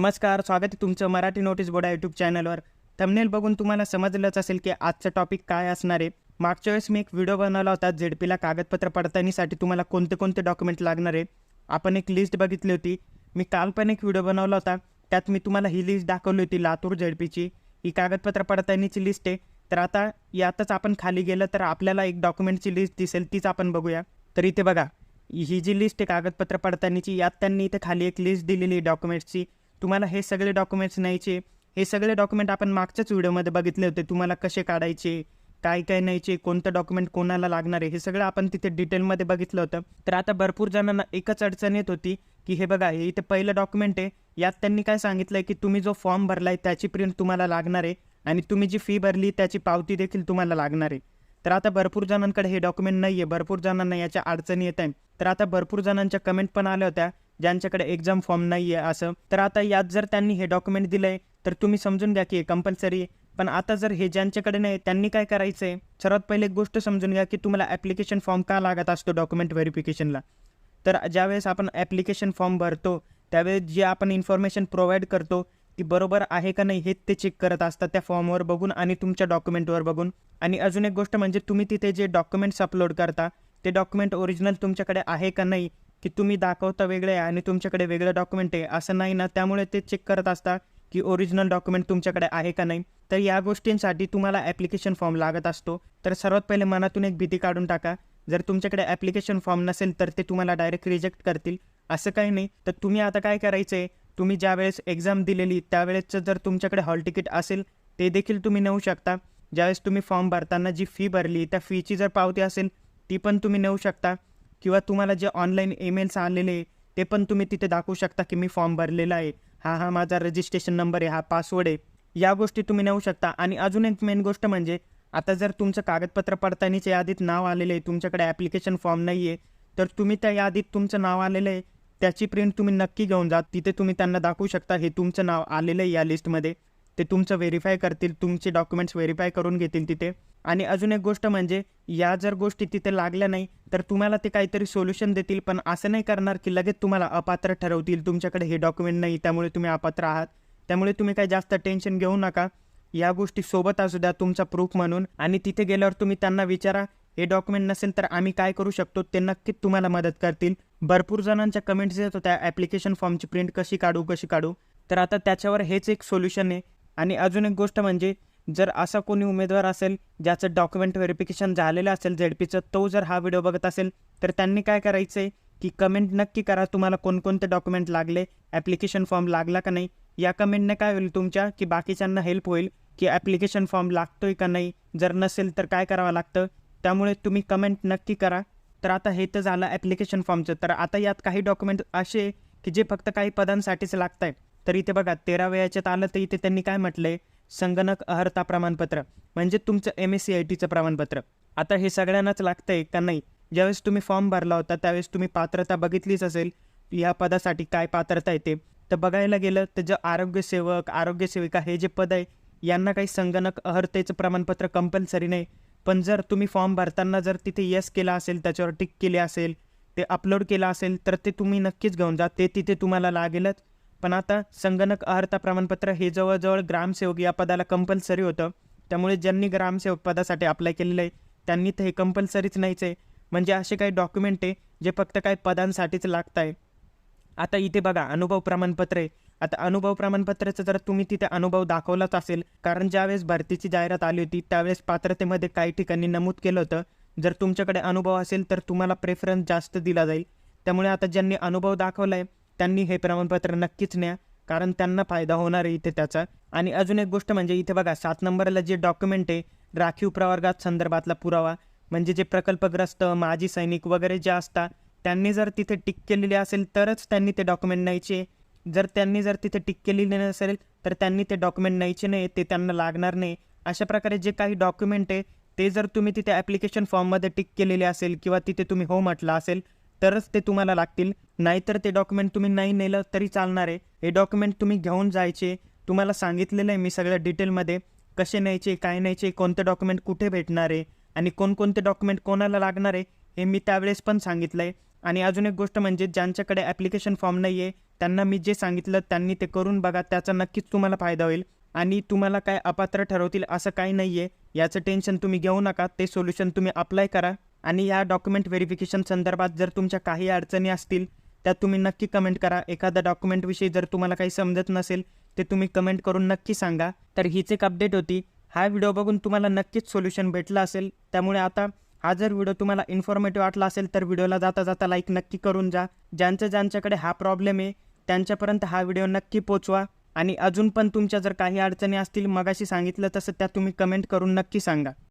नमस्कार स्वागत आहे तुमचं मराठी नोटीस बोर्डा यूट्यूब चॅनलवर थंबनेल बघून तुम्हाला समजलंच असेल की आजचा टॉपिक काय असणार आहे. मागच्या वेळेस मी एक व्हिडिओ बनवला होता झेडपीला कागदपत्र पडताळणीसाठी तुम्हाला कोणते कोणते डॉक्युमेंट लागणार आहे. आपण एक लिस्ट बघितली होती. मी काल पण एक व्हिडिओ बनवला होता. त्यात मी तुम्हाला ही लिस्ट दाखवली होती लातूर झेडपीची. ही कागदपत्र पडताळणीची लिस्ट आहे. तर आता यातच आपण खाली गेलं तर आपल्याला एक डॉक्युमेंटची लिस्ट दिसेल तीच आपण बघूया. तर इथे बघा ही जी लिस्ट आहे कागदपत्र पडताळणीची यात त्यांनी इथे खाली एक लिस्ट दिलेली आहे डॉक्युमेंट्सची तुम्हाला हे सगळे डॉक्युमेंट्स न्यायचे. हे सगळे डॉक्युमेंट आपण मागच्याच व्हिडिओमध्ये बघितले होते. तुम्हाला कसे काढायचे काय काय न्यायचे कोणतं डॉक्युमेंट कोणाला लागणार आहे हे सगळं आपण तिथे डिटेलमध्ये बघितलं होतं. तर आता भरपूर जणांना एकच अडचण येत होती की हे बघा हे इथे पहिलं डॉक्युमेंट आहे. यात त्यांनी काय सांगितलं आहे की तुम्ही जो फॉर्म भरलाय त्याची प्रिंट तुम्हाला लागणार आहे आणि तुम्ही जी फी भरली त्याची पावती देखील तुम्हाला लागणार आहे. तर आता भरपूर जणांकडे हे डॉक्युमेंट नाही आहे भरपूर जणांना याच्या अडचणी येत आहे तर आता भरपूर जणांच्या कमेंट पण आल्या होत्या ज्यांच्याकडे एक्झाम फॉर्म नाही आहे असं. तर आता यात जर त्यांनी हे डॉक्युमेंट दिलं आहे तर तुम्ही समजून घ्या की हे कंपल्सरी आहे. पण आता जर हे ज्यांच्याकडे नाही त्यांनी काय करायचं आहे सर्वात पहिले एक गोष्ट समजून घ्या की तुम्हाला ॲप्लिकेशन फॉर्म का लागत असतो डॉक्युमेंट व्हेरिफिकेशनला तर ज्यावेळेस आपण ॲप्लिकेशन फॉर्म भरतो त्यावेळेस जे आपण इन्फॉर्मेशन प्रोव्हाइड करतो ती बरोबर आहे का नाही हे ते चेक करत असतात त्या फॉर्मवर बघून आणि तुमच्या डॉक्युमेंटवर बघून. आणि अजून एक गोष्ट म्हणजे तुम्ही तिथे जे डॉक्युमेंट्स अपलोड करता ते डॉक्युमेंट ओरिजिनल तुमच्याकडे आहे का नाही की तुम्ही दाखवता वेगळे आहे आणि तुमच्याकडे वेगळं डॉक्युमेंट आहे. असं नाही ना त्यामुळे ते चेक करत असता की ओरिजिनल डॉक्युमेंट तुमच्याकडे आहे का नाही. तर या गोष्टींसाठी तुम्हाला ॲप्लिकेशन फॉर्म लागत असतो. तर सर्वात पहिले मनातून एक भीती काढून टाका. जर तुमच्याकडे ॲप्लिकेशन फॉर्म नसेल तर ते तुम्हाला डायरेक्ट रिजेक्ट करतील. असं काही नाही. तर तुम्ही आता काय करायचं आहे तुम्ही ज्यावेळेस एक्झाम दिलेली त्यावेळेसचं जर तुमच्याकडे हॉल तिकीट असेल ते देखील तुम्ही नेऊ शकता. ज्यावेळेस तुम्ही फॉर्म भरताना जी फी भरली त्या फीची जर पावती असेल ती पण तुम्ही नेऊ शकता. किंवा तुम्हाला जे ऑनलाईन ईमेल्स आलेले ते पण तुम्ही तिथे दाखवू शकता की मी फॉर्म भरलेला आहे. हा हा माझा रजिस्ट्रेशन नंबर आहे हा पासवर्ड आहे. या गोष्टी तुम्ही नेऊ शकता. आणि अजून एक मेन गोष्ट म्हणजे आता जर तुमचं कागदपत्र पडताळणीच्या यादीत नाव आलेलं आहे तुमच्याकडे ॲप्लिकेशन फॉर्म नाही आहे तर तुम्ही त्या यादीत तुमचं नाव आलेलं आहे त्याची प्रिंट तुम्ही नक्की घेऊन जा. तिथे तुम्ही त्यांना दाखवू शकता हे तुमचं नाव आलेलं आहे या लिस्टमध्ये ते तुमचं व्हेरीफाय करतील तुमचे डॉक्युमेंट्स व्हेरीफाय करून घेतील तिथे. आणि अजून एक गोष्ट म्हणजे या जर गोष्टी तिथे लागल्या नाही तर तुम्हाला ते काहीतरी सोल्युशन देतील पण असं नाही करणार की लगेच तुम्हाला अपात्र ठरवतील तुमच्याकडे हे डॉक्युमेंट नाही त्यामुळे तुम्ही अपात्र आहात. त्यामुळे तुम्ही काही जास्त टेन्शन घेऊ नका. या गोष्टी सोबत असू द्या तुमचा प्रूफ म्हणून. आणि तिथे गेल्यावर तुम्ही त्यांना विचारा हे डॉक्युमेंट नसेल तर आम्ही काय करू शकतो ते नक्कीच तुम्हाला मदत करतील. भरपूर जणांच्या कमेंट्स येत होत्या ॲप्लिकेशन फॉर्मची प्रिंट कशी काढू कशी काढू. तर आता त्याच्यावर हेच एक सोल्युशन आहे. आणि अजून एक गोष्ट म्हणजे जर असा कोणी उमेदवार असेल ज्याचं डॉक्युमेंट व्हेरिफिकेशन झालेलं असेल झेडपीचं तो जर हा व्हिडिओ बघत असेल तर त्यांनी काय करायचं आहे की कमेंट नक्की करा तुम्हाला कोणकोणते डॉक्युमेंट लागले ॲप्लिकेशन फॉर्म लागला का नाही. या कमेंटने काय होईल तुमच्या की बाकीच्यांना हेल्प होईल की ॲप्लिकेशन फॉर्म लागतोय का नाही. जर नसेल तर काय करावं लागतं. त्यामुळे तुम्ही कमेंट नक्की करा. तर आता हे तर झालं ॲप्लिकेशन फॉर्मचं तर आता यात काही डॉक्युमेंट असे की जे फक्त काही पदांसाठीच लागत आहे तर इथे बघा तेरा याच्यात आलं तर इथे त्यांनी काय म्हटलं आहे संगणक अर्हता प्रमाणपत्र. म्हणजे तुमचं एम एस सी आय टीचं प्रमाणपत्र. आता हे सगळ्यांनाच लागतं आहे का नाही? ज्यावेळेस तुम्ही फॉर्म भरला होता त्यावेळेस तुम्ही पात्रता बघितलीच असेल या पदासाठी काय पात्रता येते तर बघायला गेलं तर जे आरोग्यसेवक आरोग्यसेविका हे जे पद आहे यांना काही संगणक अर्हतेचं प्रमाणपत्र कंपल्सरी नाही. पण जर तुम्ही फॉर्म भरताना जर तिथे येस केला असेल त्याच्यावर टिक केले असेल ते अपलोड केलं असेल तर ते तुम्ही नक्कीच घेऊन जा. ते तिथे तुम्हाला लागेलच. पण आता संगणक अर्हता प्रमाणपत्र हे जवळजवळ ग्रामसेवक या पदाला कंपल्सरी होतं. त्यामुळे ज्यांनी ग्रामसेवक पदासाठी अप्लाय केलेलं आहे त्यांनी तर हे कंपल्सरीच नाहीच आहे. म्हणजे असे काही डॉक्युमेंट आहे जे फक्त काही पदांसाठीच लागत आहे आता इथे बघा अनुभव प्रमाणपत्र. आहे आता अनुभव प्रमाणपत्राचं जर तुम्ही तिथे अनुभव दाखवलाच असेल कारण ज्यावेळेस भरतीची जाहिरात आली होती त्यावेळेस पात्रतेमध्ये काही ठिकाणी नमूद केलं होतं. जर तुमच्याकडे अनुभव असेल तर तुम्हाला प्रेफरन्स जास्त दिला जाईल. त्यामुळे आता ज्यांनी अनुभव दाखवला आहे त्यांनी हे प्रमाणपत्र नक्कीच न्या कारण त्यांना फायदा होणार आहे इथे त्याचा. आणि अजून एक गोष्ट म्हणजे इथे बघा सात नंबरला जे डॉक्युमेंट आहे राखीव प्रवर्गात संदर्भातला पुरावा म्हणजे जे प्रकल्पग्रस्त माजी सैनिक वगैरे जे असतात त्यांनी जर तिथे टिक केलेली असेल तरच त्यांनी ते डॉक्युमेंट न्यायचे. जर त्यांनी जर तिथे टिक केलेली नसेल तर त्यांनी ते डॉक्युमेंट न्यायचे नाही ते त्यांना लागणार नाही. अशा प्रकारे जे काही डॉक्युमेंट आहे ते जर तुम्ही तिथे ॲप्लिकेशन फॉर्ममध्ये टिक केलेले असेल किंवा तिथे तुम्ही हो म्हटलं असेल तरच ते तुम्हाला लागतील. नाहीतर ते डॉक्युमेंट तुम्ही नाही नेलं तरी चालणार आहे. हे डॉक्युमेंट तुम्ही घेऊन जायचे. तुम्हाला सांगितलेलं आहे मी सगळ्या डिटेलमध्ये कसे न्यायचे काय न्यायचे कोणते डॉक्युमेंट कुठे भेटणार आहे आणि कोणकोणते डॉक्युमेंट कोणाला लागणार आहे हे मी त्यावेळेस पण सांगितलं आहे. आणि अजून एक गोष्ट म्हणजे ज्यांच्याकडे ॲप्लिकेशन फॉर्म नाही आहे त्यांना मी जे सांगितलं त्यांनी ते करून बघा त्याचा नक्कीच तुम्हाला फायदा होईल. आणि तुम्हाला काय अपात्र ठरवतील असं काही नाही आहे याचं टेन्शन तुम्ही घेऊ नका. ते सोल्युशन तुम्ही अप्लाय करा. आणि या डॉक्युमेंट व्हेरिफिकेशन संदर्भात जर तुमच्या काही अडचणी असतील त्या तुम्ही नक्की कमेंट करा. एखाद्या डॉक्युमेंटविषयी जर तुम्हाला काही समजत नसेल ते तुम्ही कमेंट करून नक्की सांगा. तर हीच एक अपडेट होती. हा व्हिडिओ बघून तुम्हाला नक्कीच सोल्युशन भेटलं असेल. त्यामुळे आता हा जर व्हिडिओ तुम्हाला इन्फॉर्मेटिव्ह वाटला असेल तर व्हिडिओला जाता जाता लाईक नक्की करून जा. ज्यांचं ज्यांच्याकडे हा प्रॉब्लेम आहे त्यांच्यापर्यंत हा व्हिडिओ नक्की पोचवा. आणि अजून पण तुमच्या जर काही अडचणी असतील मगाशी सांगितलं तसं त्या तुम्ही कमेंट करून नक्की सांगा.